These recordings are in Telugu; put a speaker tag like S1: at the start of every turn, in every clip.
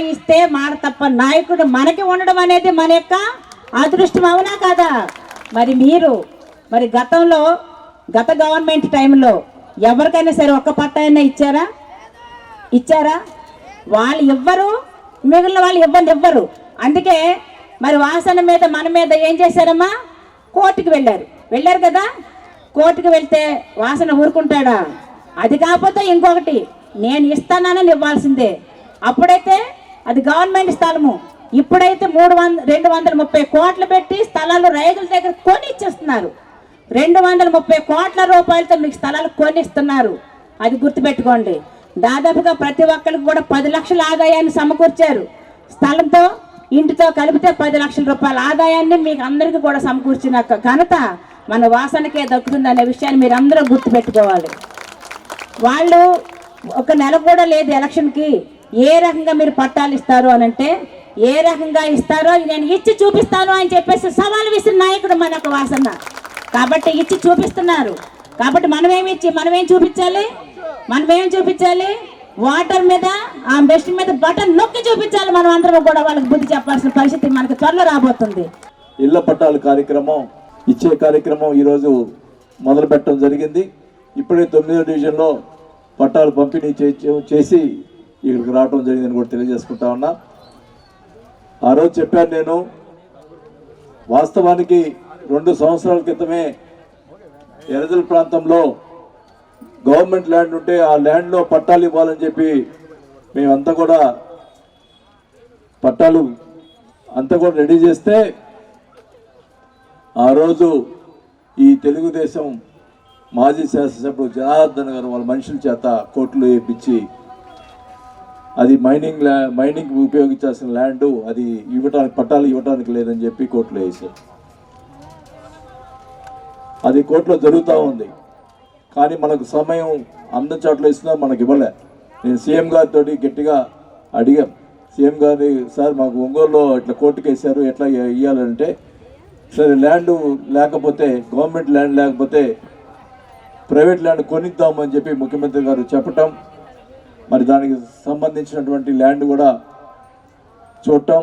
S1: ఇస్తే మాట తప్ప నాయకుడు మనకి ఉండడం అనేది మన యొక్క అదృష్టం అవునా కాదా? మరి మీరు మరి గతంలో గత గవర్నమెంట్ టైంలో ఎవరికైనా సరే ఒక్క పట్టా అయినా ఇచ్చారా? ఇచ్చారా? వాళ్ళు ఇవ్వరు మిగిలిన వాళ్ళు ఇవ్వని ఇవ్వరు అందుకే మరి వాసన మీద మన మీద ఏం చేశారమ్మా? కోర్టుకు వెళ్ళారు. వెళ్ళారు కదా? కోర్టుకు వెళ్తే వాసన ఊరుకుంటాడా? అది కాకపోతే ఇంకొకటి నేను ఇస్తానని ఇవ్వాల్సిందే. అప్పుడైతే అది గవర్నమెంట్ స్థలము. ఇప్పుడైతే మూడు వంద రెండు వందల ముప్పై కోట్లు పెట్టి స్థలాలు రైతుల దగ్గర కొని ఇచ్చేస్తున్నారు రెండు వందల ముప్పై కోట్ల రూపాయలతో మీకు స్థలాలు కొనిస్తున్నారు. అది గుర్తుపెట్టుకోండి. దాదాపుగా ప్రతి ఒక్కరికి కూడా పది లక్షల ఆదాయాన్ని సమకూర్చారు. స్థలంతో ఇంటితో కలిపితే పది లక్షల రూపాయల ఆదాయాన్ని మీకు అందరికీ కూడా సమకూర్చిన ఘనత మన వాసనకే దక్కుతుంది అనే విషయాన్ని మీరు అందరూ గుర్తుపెట్టుకోవాలి. వాళ్ళు ఒక నెల కూడా లేదు ఎలక్షన్కి. ఏ రకంగా మీరు పట్టాలు ఇస్తారు అని అంటే ఏ రకంగా ఇస్తారో నేను ఇచ్చి చూపిస్తాను అని చెప్పేసి సవాల్ విసిన నాయకుడు మనకు వాసన. కాబట్టి ఇచ్చి చూపిస్తున్నారు. కాబట్టి మనం ఏమి ఇచ్చి మనం ఏం చూపించాలి? మనం ఏం చూపించాలి? వాటర్ మీద ఆ బెస్ట్ మీద బటన్ నొక్కి చూపించాలి మనం అందరం కూడా. వాళ్ళకి బుద్ధి చెప్పాల్సిన పరిస్థితి మనకి త్వరలో రాబోతుంది.
S2: ఇళ్ళ పట్టాలు కార్యక్రమం ఇచ్చే కార్యక్రమం ఈరోజు మొదలు పెట్టడం జరిగింది. ఇప్పుడే తొమ్మిదో డివిజన్లో పట్టాలు పంపిణీ చేసి ఇక్కడికి రావడం జరిగిందని కూడా తెలియజేసుకుంటా ఉన్నా. ఆ రోజు చెప్పాను నేను వాస్తవానికి రెండు సంవత్సరాల క్రితమే ఎరదల ప్రాంతంలో గవర్నమెంట్ ల్యాండ్ ఉంటే ఆ ల్యాండ్లో పట్టాలు ఇవ్వాలని చెప్పి మేమంతా కూడా పట్టాలు అంతా కూడా రెడీ చేస్తే ఆ రోజు ఈ తెలుగుదేశం మాజీ శాసనసభ్యుడు జనార్దన్ గారు వాళ్ళ మనుషుల చేత కోర్టులో వేయించి అది మైనింగ్ ల్యా మైనింగ్ ఉపయోగించాల్సిన ల్యాండ్ అది ఇవ్వటానికి పట్టాలు ఇవ్వటానికి లేదని చెప్పి కోర్టులో వేశారు. అది కోర్టులో జరుగుతూ ఉంది. కానీ మనకు సమయం అందరి చోట్ల ఇస్తున్నా మనకి ఇవ్వలే. నేను సీఎం గారితో గట్టిగా అడిగాం. సీఎం గారి సార్ మాకు ఒంగోలులో ఇట్లా కోర్టుకు వేశారు ఎట్లా ఇవ్వాలంటే సరే ల్యాండ్ లేకపోతే గవర్నమెంట్ ల్యాండ్ లేకపోతే ప్రైవేట్ ల్యాండ్ కొనిద్దామని చెప్పి ముఖ్యమంత్రి గారు చెప్పటం. మరి దానికి సంబంధించినటువంటి ల్యాండ్ కూడా చూడటం.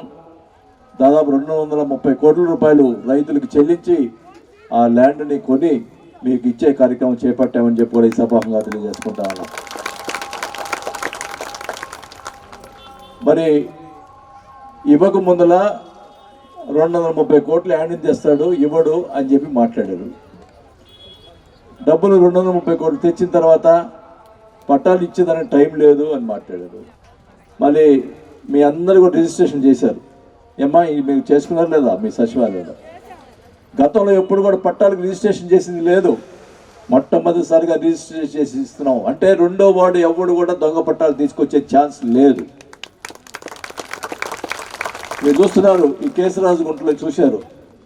S2: దాదాపు రెండు వందల ముప్పై కోట్ల రూపాయలు రైతులకు చెల్లించి ఆ ల్యాండ్ని కొని మీకు ఇచ్చే కార్యక్రమం చేపట్టామని చెప్పి కూడా ఈ సభాంగా తెలియజేసుకుంటా ఉన్నాం. మరి ఇవ్వక ముందల రెండు వందల ముప్పై కోట్లు ల్యాండ్ తెస్తాడు ఇవ్వడు అని చెప్పి మాట్లాడారు. డబ్బులు రెండు వందల ముప్పై కోట్లు తెచ్చిన తర్వాత పట్టాలు ఇచ్చేదానికి టైం లేదు అని మాట్లాడారు. మళ్ళీ మీ అందరు కూడా రిజిస్ట్రేషన్ చేశారు. ఏమ్మా మీరు చేసుకున్నారు లేదా మీ సచివాలయంలో? గతంలో ఎప్పుడు కూడా పట్టాలకు రిజిస్ట్రేషన్ చేసింది లేదు. మొట్టమొదటిసారిగా రిజిస్ట్రేషన్ చేసి ఇస్తున్నాం. అంటే రెండో వార్డు ఎవడు కూడా దొంగ పట్టాలు తీసుకొచ్చే ఛాన్స్ లేదు. మీరు చూస్తున్నారు ఈ కేసరాజు గుంటలో చూశారు.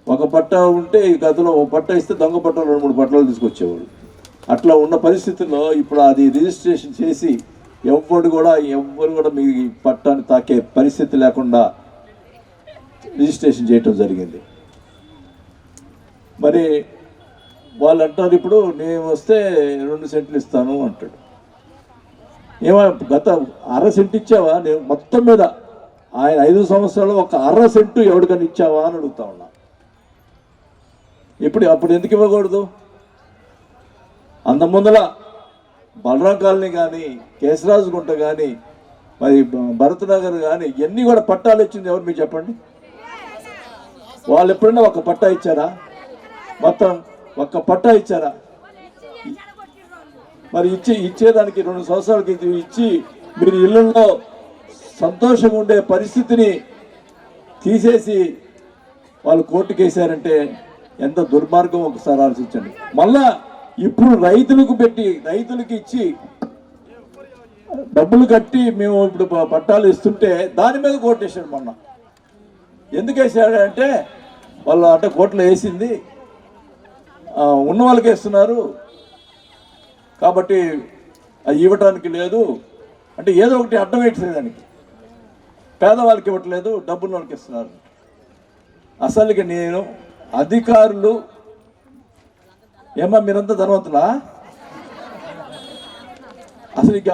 S2: ఒక పట్ట ఉంటే ఈ గతంలో ఒక పట్ట ఇస్తే దొంగ పట్టాలు రెండు మూడు పట్టాలు తీసుకొచ్చేవాడు. అట్లా ఉన్న పరిస్థితుల్లో ఇప్పుడు అది రిజిస్ట్రేషన్ చేసి ఎవ్వడు కూడా ఎవ్వరు కూడా మీ పట్టాన్ని తాకే పరిస్థితి లేకుండా రిజిస్ట్రేషన్ చేయటం జరిగింది. మరి వాళ్ళు అంటారు ఇప్పుడు నేను వస్తే రెండు సెంట్లు ఇస్తాను అంటాడు. ఏమో గత అర సెంట్ ఇచ్చావా? నేను మొత్తం మీద ఆయన ఐదు సంవత్సరాలు ఒక అర సెంటు ఎవరికైనా ఇచ్చావా అని అడుగుతా ఉన్నా. ఇప్పుడు అప్పుడు ఎందుకు ఇవ్వకూడదు? అంత ముందర బలరాం కాలనీ కానీ కేశరాజుగుంట కానీ మరి భరత్ నగర్ కానీ ఇవన్నీ కూడా పట్టాలు ఇచ్చింది ఎవరు మీరు చెప్పండి? వాళ్ళు ఎప్పుడైనా ఒక పట్టా ఇచ్చారా? మొత్తం ఒక్క పట్టా ఇచ్చారా? మరి ఇచ్చి ఇచ్చేదానికి రెండు సంవత్సరాలకి ఇచ్చి మీరు ఇళ్ళల్లో సంతోషంగా ఉండే పరిస్థితిని తీసేసి వాళ్ళు కోర్టుకేసారంటే ఎంత దుర్మార్గం ఒకసారి ఆలోచించండి. మళ్ళా ఇప్పుడు రైతులకు పెట్టి రైతులకు ఇచ్చి డబ్బులు కట్టి మేము ఇప్పుడు పట్టాలు ఇస్తుంటే దాని మీద కోటేశాడు మొన్న. ఎందుకు వేసాడు అంటే వాళ్ళు అంటే కోట్లు వేసింది. ఉన్న వాళ్ళకి వేస్తున్నారు. కాబట్టి అది ఇవ్వటానికి లేదు. అంటే ఏదో ఒకటి అడ్డం పెట్టేదానికి పేదవాళ్ళకి ఇవ్వట్లేదు డబ్బున్న వాళ్ళకి ఇస్తున్నారు. అసలుకి నేను అధికారులు ఏమ్మా మీరంతా ధనవంతులా? అసలు ఇక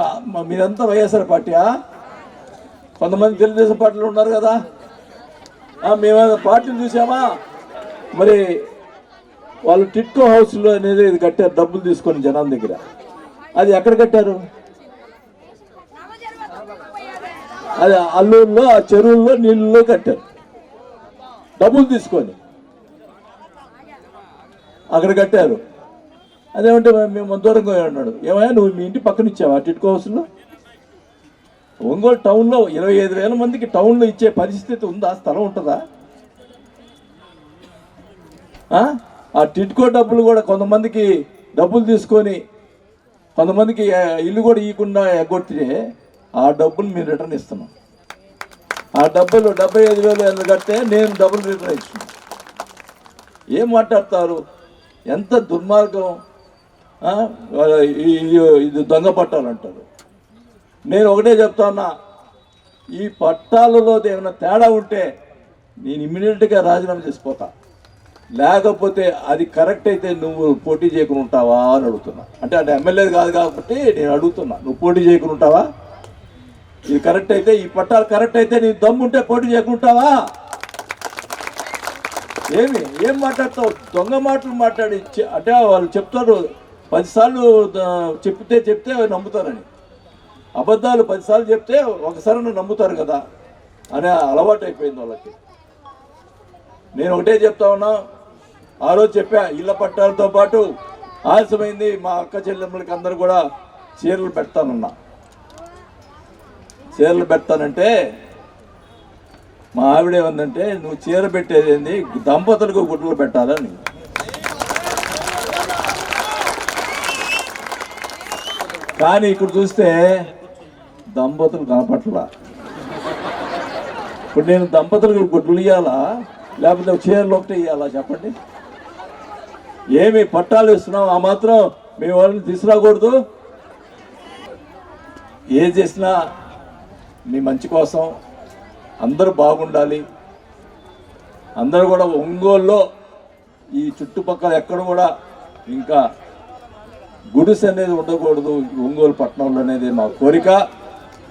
S2: మీరంతా వైఎస్ఆర్ పార్టీయా కొంతమంది తెలుగుదేశం పార్టీలు ఉన్నారు కదా. ఆ, మేమేమైనా పార్టీలు చూసామా? మరి వాళ్ళు టిట్కో హౌస్లో అనేది ఇది కట్టారు డబ్బులు తీసుకొని జనం దగ్గర. అది ఎక్కడ కట్టారు? అది అల్లూరులో ఆ చెరువుల్లో నీళ్ళలో కట్టారు. డబ్బులు తీసుకొని. అక్కడ కట్టారు. అదేమంటే మేము దూరంగా పోయి ఉన్నాడు ఏమయ్యా నువ్వు మీ ఇంటి పక్కన ఇచ్చావా టిట్కో హౌస్లో? ఒంగోలు టౌన్లో ఇరవై ఐదు వేల మందికి టౌన్లో ఇచ్చే పరిస్థితి ఉందా? స్థలం ఉంటుందా? ఆ? టిట్కో డబ్బులు కూడా కొంతమందికి డబ్బులు తీసుకొని కొంతమందికి ఇల్లు కూడా ఇవ్వకుండా ఎగ్గొట్టితే ఆ డబ్బులు మీరు రిటర్న్ ఇస్తున్నాం. ఆ డబ్బులు డెబ్బై ఐదు వేలు ఏళ్ళు కడితే నేను డబ్బులు రిటర్న్ ఇస్తున్నాను ఏం మాట్లాడతారు? ఎంత దుర్మార్గం ఇది దొంగ పట్టాలంటారు నేను ఒకటే చెప్తా ఈ పట్టాలలో ఏమైనా తేడా ఉంటే నేను ఇమ్మీడియట్గా రాజీనామా చేసిపోతా. లేకపోతే అది కరెక్ట్ అయితే నువ్వు పోటీ చేయకుండా ఉంటావా అని అడుగుతున్నా. అంటే అంటే ఎమ్మెల్యే కాదు కాబట్టి నేను అడుగుతున్నా. నువ్వు పోటీ చేయకుండా ఉంటావా? ఇది కరెక్ట్ అయితే ఈ పట్టాలు కరెక్ట్ అయితే నీ దమ్ముంటే పోటీ చేయకుండా ఉంటావా? ఏమి? ఏం మాట్లాడతావు? దొంగ మాటలు మాట్లాడి అంటే వాళ్ళు చెప్తారు పదిసార్లు చెప్తే చెప్తే నమ్ముతారని. అబద్ధాలు పదిసార్లు చెప్తే ఒకసారి నమ్ముతారు కదా అనే అలవాటు అయిపోయింది వాళ్ళకి. నేను ఒకటే చెప్తా ఉన్నా ఆ రోజు చెప్పా ఇళ్ళ పట్టాలతో పాటు ఆలస్యమైంది మా అక్క చెల్లెమ్మలకి అందరు కూడా చీరలు పెడతానన్నా. చీరలు పెడతానంటే మా ఆవిడ ఏమందంటే నువ్వు చీర పెట్టేది ఏంది? దంపతులకు గుడ్లు పెట్టాలని. కానీ ఇప్పుడు చూస్తే దంపతులు కనపట్లా ఇప్పుడు నేను దంపతులకు గుడ్లు ఇవ్వాలా లేకపోతే చీరలు ఒకటి ఇవ్వాలా చెప్పండి. ఏమి పట్టాలు ఇస్తున్నాం ఆ మాత్రం మీ వాళ్ళని తీసుకురాకూడదు. ఏం చేసినా మీ మంచి కోసం అందరూ బాగుండాలి. అందరూ కూడా ఒంగోలులో ఈ చుట్టుపక్కల ఎక్కడ కూడా ఇంకా గుడిసె అనేది ఉండకూడదు. ఒంగోలు పట్టణంలో అనేది మా కోరిక.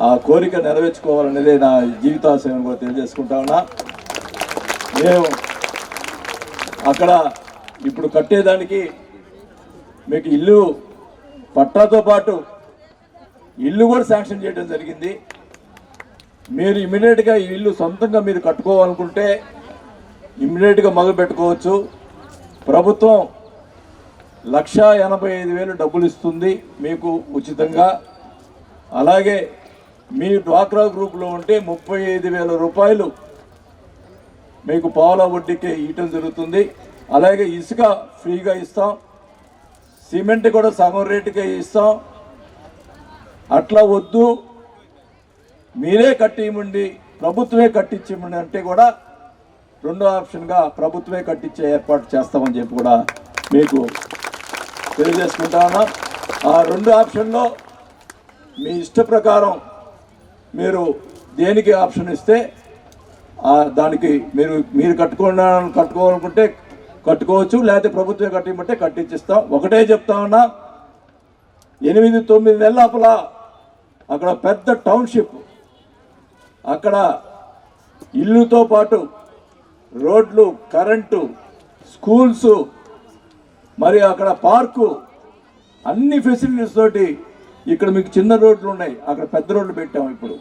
S2: ఆ కోరిక నెరవేర్చుకోవాలనేదే నా జీవితాశయం కూడా తెలియజేసుకుంటా ఉన్నా. మేము అక్కడ ఇప్పుడు కట్టేదానికి మీకు ఇల్లు పట్టాతో పాటు ఇల్లు కూడా శాంక్షన్ చేయడం జరిగింది. మీరు ఇమీడియట్గా ఈ ఇల్లు సొంతంగా మీరు కట్టుకోవాలనుకుంటే ఇమీడియట్గా మొదలు పెట్టుకోవచ్చు. ప్రభుత్వం లక్ష ఎనభై ఐదు వేలు డబ్బులు ఇస్తుంది మీకు ఉచితంగా. అలాగే మీ డ్వాక్రా గ్రూప్లో ఉంటే ముప్పై ఐదు వేల రూపాయలు మీకు పావుల వడ్డీకి ఇవ్వటం జరుగుతుంది. అలాగే ఇసుక ఫ్రీగా ఇస్తాం. సిమెంట్ కూడా సగం రేటుకే ఇస్తాం. అట్లా వద్దు. మీరే కట్టిమండి ప్రభుత్వమే కట్టించమండి అంటే కూడా రెండో ఆప్షన్గా ప్రభుత్వమే కట్టించే ఏర్పాటు చేస్తామని చెప్పి కూడా మీకు తెలియజేసుకుంటా ఉన్నాం. ఆ రెండు ఆప్షన్లో మీ ఇష్ట ప్రకారం మీరు దేనికి ఆప్షన్ ఇస్తే దానికి మీరు మీరు కట్టుకున్నా కట్టుకోవాలనుకుంటే కట్టుకోవచ్చు లేకపోతే ప్రభుత్వం కట్టిమంటే కట్టించిస్తాం. ఒకటే చెప్తా ఉన్నా ఎనిమిది తొమ్మిది నెలల అక్కడ పెద్ద టౌన్షిప్ అక్కడ ఇల్లుతో పాటు రోడ్లు కరెంటు స్కూల్స్ మరి అక్కడ పార్కు అన్ని ఫెసిలిటీస్ తోటి ఇక్కడ మీకు చిన్న రోడ్లు ఉన్నాయి. అక్కడ పెద్ద రోడ్లు పెట్టాము ఇప్పుడు.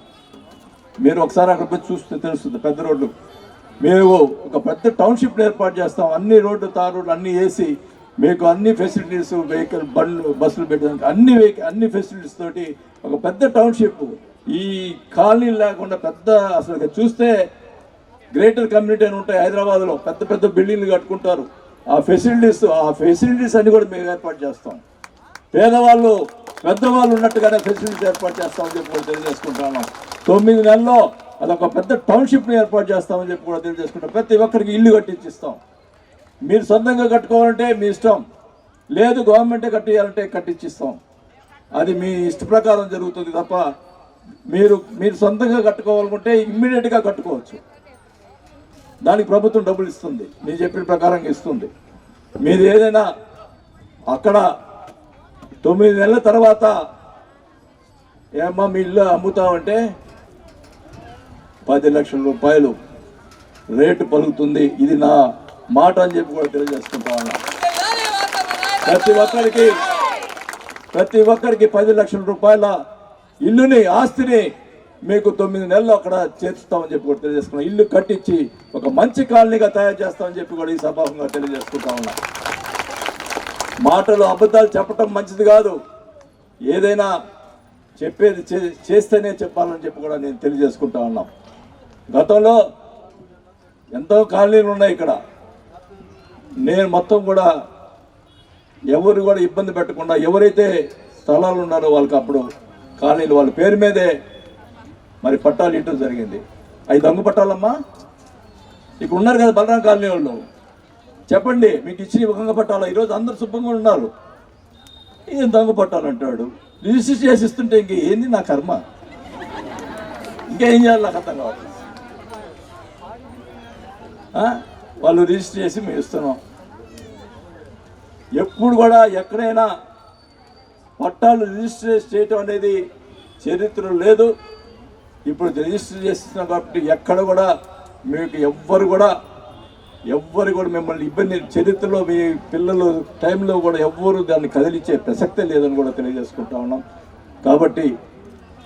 S2: మీరు ఒకసారి అక్కడ పోయి చూస్తే తెలుస్తుంది పెద్ద రోడ్లు. మేము ఒక పెద్ద టౌన్షిప్ ఏర్పాటు చేస్తాం. అన్ని రోడ్లు తార్ రోడ్లు అన్నీ వేసి మీకు అన్ని ఫెసిలిటీస్ వెహికల్ బండ్లు బస్సులు పెట్టడానికి అన్ని వెహికల్ అన్ని ఫెసిలిటీస్ తోటి ఒక పెద్ద టౌన్షిప్. ఈ కాలనీ లేకుండా పెద్ద అసలు చూస్తే గ్రేటర్ కమ్యూనిటీ అని ఉంటాయి హైదరాబాద్లో. పెద్ద పెద్ద బిల్డింగ్లు కట్టుకుంటారు. ఆ ఫెసిలిటీస్ ఆ ఫెసిలిటీస్ అన్ని కూడా మేము ఏర్పాటు చేస్తాం. పేదవాళ్ళు పెద్దవాళ్ళు ఉన్నట్టుగానే ఫెసిలిటీస్ ఏర్పాటు చేస్తామని చెప్పి కూడా తెలియజేసుకుంటాను తొమ్మిది నెలల్లో అదొక పెద్ద టౌన్షిప్ని ఏర్పాటు చేస్తామని చెప్పి కూడా తెలియజేసుకుంటాం ప్రతి ఒక్కరికి ఇల్లు కట్టించిస్తాం. మీరు సొంతంగా కట్టుకోవాలంటే మీ ఇష్టం. లేదు గవర్నమెంటే కట్టియాలంటే కట్టించిస్తాం. అది మీ ఇష్ట ప్రకారం జరుగుతుంది తప్ప మీరు మీరు సొంతంగా కట్టుకోవాలనుకుంటే ఇమ్మీడియట్గా కట్టుకోవచ్చు. దానికి ప్రభుత్వం డబ్బులు ఇస్తుంది. మీరు చెప్పిన ప్రకారం ఇస్తుంది. మీరు ఏదైనా అక్కడ తొమ్మిది నెలల తర్వాత ఏమ్మా మీ ఇల్లు అమ్ముతామంటే పది లక్షల రూపాయలు. రేటు పలుకుతుంది. ఇది నా మాట అని చెప్పి కూడా తెలియజేసుకుంటా ప్రతి ఒక్కరికి ప్రతి ఒక్కరికి పది లక్షల రూపాయల ఇల్లుని ఆస్తిని మీకు తొమ్మిది నెలలు అక్కడ చేర్చుతామని చెప్పి కూడా తెలియజేసుకున్నాం. ఇల్లు కట్టించి ఒక మంచి కాలనీగా తయారు చేస్తామని చెప్పి కూడా ఈ సభాముగా తెలియజేసుకుంటా ఉన్నా. మాటలు అబద్ధాలు చెప్పటం మంచిది కాదు. ఏదైనా చెప్పేది చే- చేస్తేనే చెప్పాలని చెప్పి కూడా నేను తెలియజేసుకుంటా ఉన్నాం. గతంలో ఎంతో కాలనీలు ఉన్నాయి ఇక్కడ. నేను మొత్తం కూడా ఎవరు కూడా ఇబ్బంది పెట్టకుండా ఎవరైతే స్థలాలు ఉన్నారో వాళ్ళకి అప్పుడు కాలనీలు వాళ్ళ పేరు మీదే మరి పట్టాలు ఇవ్వడం జరిగింది. అవి దొంగ పట్టాలమ్మా? ఇక్కడ ఉన్నారు కదా బలరాం కాలనీ వాళ్ళు. చెప్పండి మీకు ఇచ్చిన దొంగ పట్టాలా ఈరోజు అందరు శుభ్రంగా ఉన్నారు. ఏం దొంగ పట్టాలంటాడు రిజిస్టర్ చేసి ఇస్తుంటే ఇంక ఏంది నా కర్మ? ఇంకేం చేయాలి నాకు అర్థం కావాలి వాళ్ళు రిజిస్టర్ చేసి మేము ఇస్తున్నాం. ఎప్పుడు కూడా ఎక్కడైనా పట్టాలు రిజిస్టర్ చేయటం అనేది చరిత్ర లేదు. ఇప్పుడు రిజిస్టర్ చేస్తున్నాం కాబట్టి ఎక్కడ కూడా మీకు ఎవ్వరు కూడా ఎవ్వరు కూడా మిమ్మల్ని ఇబ్బంది చరిత్రలో మీ పిల్లలు టైంలో కూడా ఎవ్వరు దాన్ని కదిలించే ప్రసక్తే లేదని కూడా తెలియజేసుకుంటా ఉన్నాం. కాబట్టి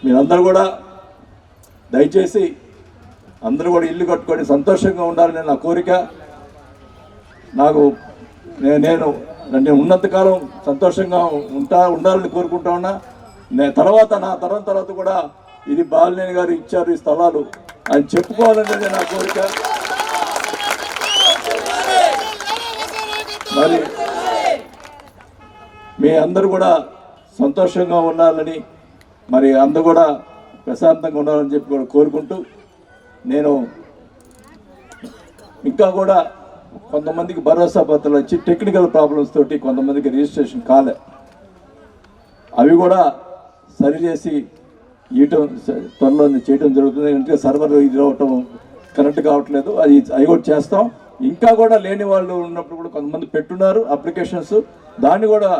S2: మీరందరూ కూడా దయచేసి అందరూ కూడా ఇల్లు కట్టుకొని సంతోషంగా ఉండాలని నా కోరిక. నాకు నేను నేను ఉన్నంతకాలం సంతోషంగా ఉంటా ఉండాలని కోరుకుంటా ఉన్నా. నేను తర్వాత నా తరం తర్వాత కూడా ఇది బాలినేని గారు ఇచ్చారు ఈ స్థలాలు. అని చెప్పుకోవాలనేది నా కోరిక. మరి మీ అందరూ కూడా సంతోషంగా ఉండాలని మరి అందరూ కూడా ప్రశాంతంగా ఉండాలని చెప్పి కూడా కోరుకుంటూ నేను ఇంకా కూడా కొంతమందికి భరోసా పత్రాలు వచ్చి టెక్నికల్ ప్రాబ్లమ్స్ తోటి కొంతమందికి రిజిస్ట్రేషన్ కాలే. అవి కూడా సరిచేసి ఇవ్వటం త్వరలో చేయటం జరుగుతుంది. ఎందుకంటే సర్వర్ ఇది అవటం కరెక్ట్ కావట్లేదు. అది అవి కూడా చేస్తాం. ఇంకా కూడా లేని వాళ్ళు ఉన్నప్పుడు కూడా కొంతమంది పెట్టున్నారు అప్లికేషన్స్ దాన్ని కూడా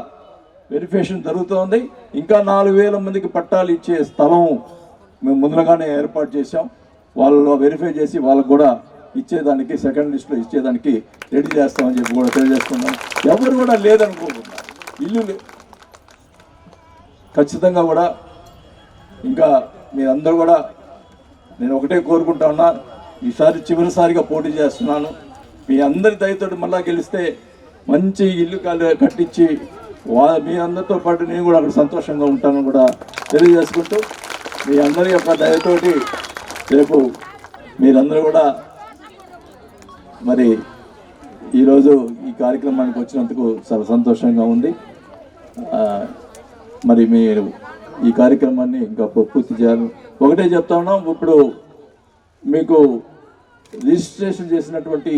S2: వెరిఫికేషన్ జరుగుతోంది. ఇంకా నాలుగు వేల మందికి పట్టాలు ఇచ్చే స్థలం మేము ముందుగానే ఏర్పాటు చేసాం వాళ్ళు వెరిఫై చేసి వాళ్ళకు కూడా ఇచ్చేదానికి సెకండ్ లిస్ట్లో ఇచ్చేదానికి రెడీ చేస్తామని చెప్పి కూడా తెలియజేస్తున్నాం ఎవరు కూడా లేదనుకోకుండా ఇల్లు ఖచ్చితంగా కూడా ఇంకా మీరందరూ కూడా నేను ఒకటే కోరుకుంటా ఉన్నా ఈసారి చివరిసారిగా పోటీ చేస్తున్నాను. మీ అందరి దయతోటి మళ్ళా గెలిస్తే మంచి ఇల్లు కాలు కట్టించి వా మీ అందరితో పాటు నేను కూడా అక్కడ సంతోషంగా ఉంటానని కూడా తెలియజేసుకుంటూ మీ అందరి యొక్క దయతోటి రేపు మీరందరూ కూడా మరి ఈరోజు ఈ కార్యక్రమానికి వచ్చినందుకు చాలా సంతోషంగా ఉంది. మరి మీరు ఈ కార్యక్రమాన్ని ఇంకా పూర్తి చేయాలి. ఒకటే చెప్తా ఉన్నాం ఇప్పుడు మీకు రిజిస్ట్రేషన్ చేసినటువంటి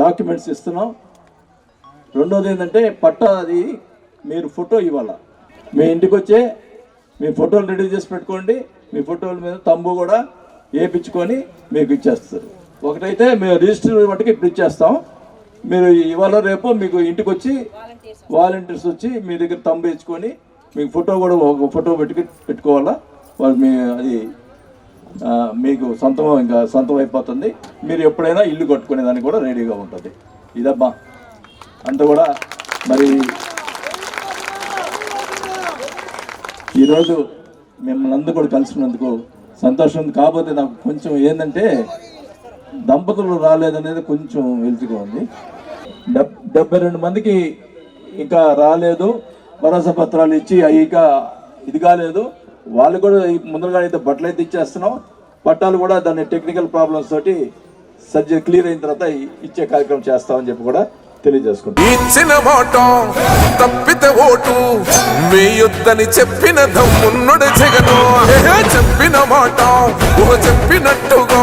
S2: డాక్యుమెంట్స్ ఇస్తున్నాం. రెండోది ఏంటంటే పట్టా అది మీరు ఫోటో ఇవ్వాల. మీ ఇంటికి వచ్చే మీ ఫోటోలు రెడీ చేసి పెట్టుకోండి. మీ ఫోటోల మీద తంబు కూడా వేయించుకొని మీకు ఇచ్చేస్తారు. ఒకటైతే మేము రిజిస్టర్ మట్టుకు ఇప్పుడు ఇచ్చేస్తాం. మీరు ఇవాళ రేపు మీకు ఇంటికి వచ్చి వాలంటీర్స్ వచ్చి మీ దగ్గర తంబు మీకు ఫోటో కూడా ఒక ఫోటో పెట్టుకు పెట్టుకోవాలా? వాళ్ళు మీ అది మీకు సొంతం ఇంకా సొంతం అయిపోతుంది. మీరు ఎప్పుడైనా ఇల్లు కట్టుకునే దానికి కూడా రెడీగా ఉంటుంది. ఇదమ్మా అంత కూడా మరి ఈరోజు మిమ్మల్ని అందరూ కూడా కలిసినందుకు సంతోషం కాకపోతే నాకు కొంచెం ఏంటంటే దంపతులు రాలేదనేది కొంచెం వెలుచుగా ఉంది. డెబ్బై రెండు మందికి ఇంకా రాలేదు. భరోసా పత్రాలు ఇచ్చి అవి ఇంకా ఇది కాలేదు. వాళ్ళు కూడా ముందరగా అయితే బట్టలు అయితే ఇచ్చేస్తున్నాం. పట్టాలు కూడా దాని టెక్నికల్ ప్రాబ్లమ్స్ తోటి సర్జరీ క్లియర్ అయిన తర్వాత ఇచ్చే కార్యక్రమం చేస్తామని చెప్పి కూడా తెలియజేసుకుంటాం
S3: ఇచ్చిన మాట తప్పితే ఓటు వేయొద్దని చెప్పిన దమ్మున్నడు జగను. చెప్పిన మాట చెప్పినట్టుగా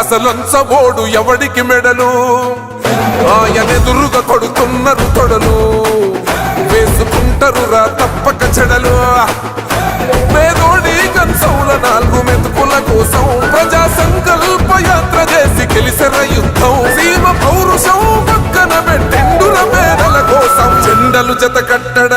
S3: అసలొంచబోడు ఎవడికి మెడలు? ఆయనెదురుగా కొడుతున్నారు తొడలు వేసుకుంటారు రా తప్పక చెడలు. పేదోడి కన్సౌల నాలుగు మెతుకుల కోసం ప్రజా సంకల్ప యాత్ర చేసి గెలిసిన యుద్ధం. సీమ పౌరుషం పక్కన పెట్టిండుల మేడల కోసం. చెండలు జత కట్టడం